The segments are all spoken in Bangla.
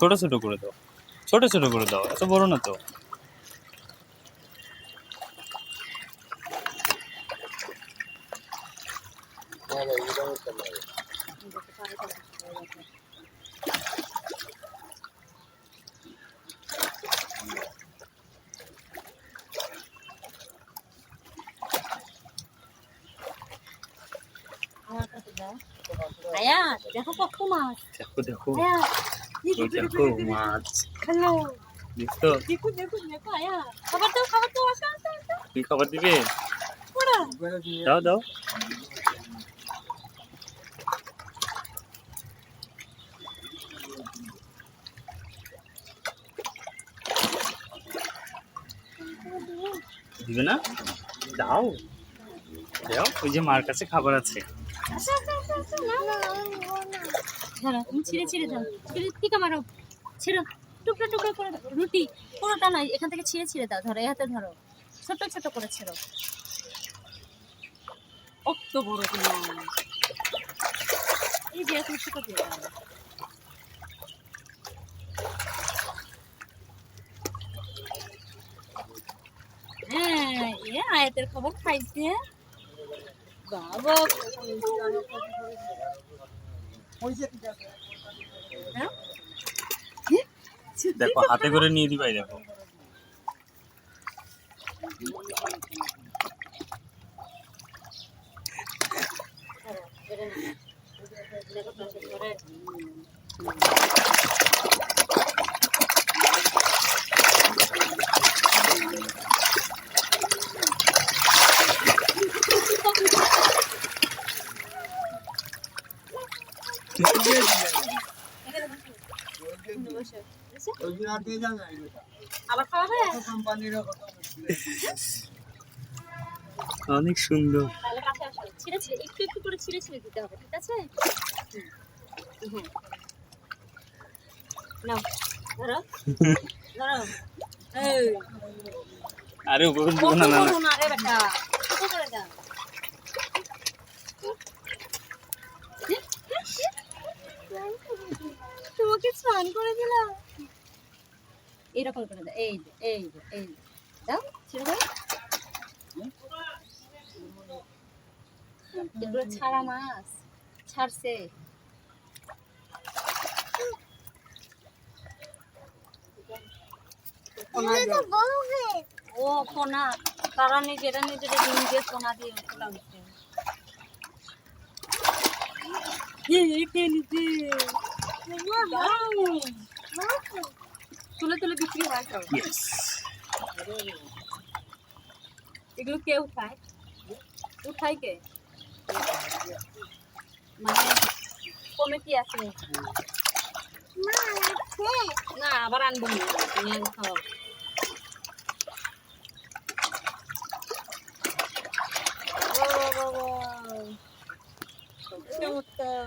ছোট ছোট করে দাও। ছোট ছোট করে দাও এত বড় না তো। Thank কাছে দেখো কত মাছ। দেখো দেখো। আয়া দেখো মাছ। হ্যালো। দেখছ দেখো দেখো দেখো আয়া। খাবার দাও খাবার দাও আসো আসো আসো। কি খাবার দিবে? দাও দাও। দিবে না? দাও। দাও ওই যে মার কাছে খাবার আছে। ধরো তুমি ছিঁড়ে ছিঁড়ে দাও ছিঁড়ে টিকা মারো ছিঁড়ো। টুকরো টুকরো করে রুটি পুরোটা নয় এখান থেকে ছিঁড়ে ছিঁড়ে দাও। ধরো এই হাতে ধরো। ছোট ছোট করে ছিঁড়ো। অত বড় তুমি এই যে এরকম ছোট দিয়ে দাও। হ্যাঁ এ আয়াতের খবর খাইছে? দেখো হাতে করে নিয়ে দিবাই দেখো অনেক সুন্দর। একটু একটু করে ছিঁড়ে ছিঁড়ে দিতে হবে ঠিক আছে হুম। হ্যাঁ নাও ধরো ধরো আরে উপরে না না না বড় বেটা। ছোট করে দাও। স্নান করে দিলাম। এরকম করে দাও। এই এই এই দাও দাও। এগুলো ছাড়া মাছ ছাড়ছে। ও কোনা। তারা নিজেরা নিজেরা নিজে কোনা দিয়ে খোলা হচ্ছে তুলে তুলে বিক্রি হয় তো ইয়েস এগুলো কে উঠায় উঠায় কে মানে কমিটি আছে না আবার আনবো না তুমি আগে খাও বাবা, বাবা। চমৎকার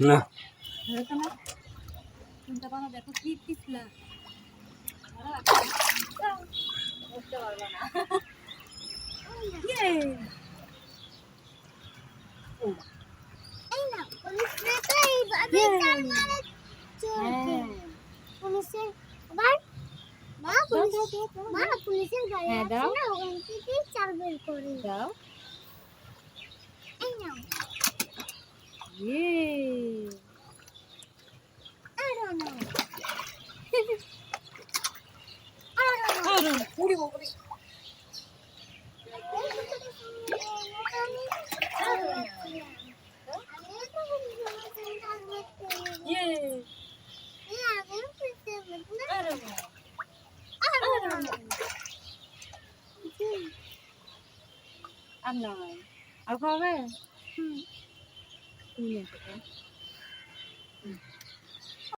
না ধরে তোমার চিন্তা করো দেখো কি পিছলা বুঝতে পারব না ইয়ে হ্যাঁ পুলিশের আবার মা পুলিশ মা পুলিশের গাড়ি হ্যাঁ, আছে দাও। না ওখান থেকে চাল বের করে দাও এই নাও ইয়ে আরও নাও আরও পুরি বকরি ইয়ে আরও আর নয় আর আসো, হুম।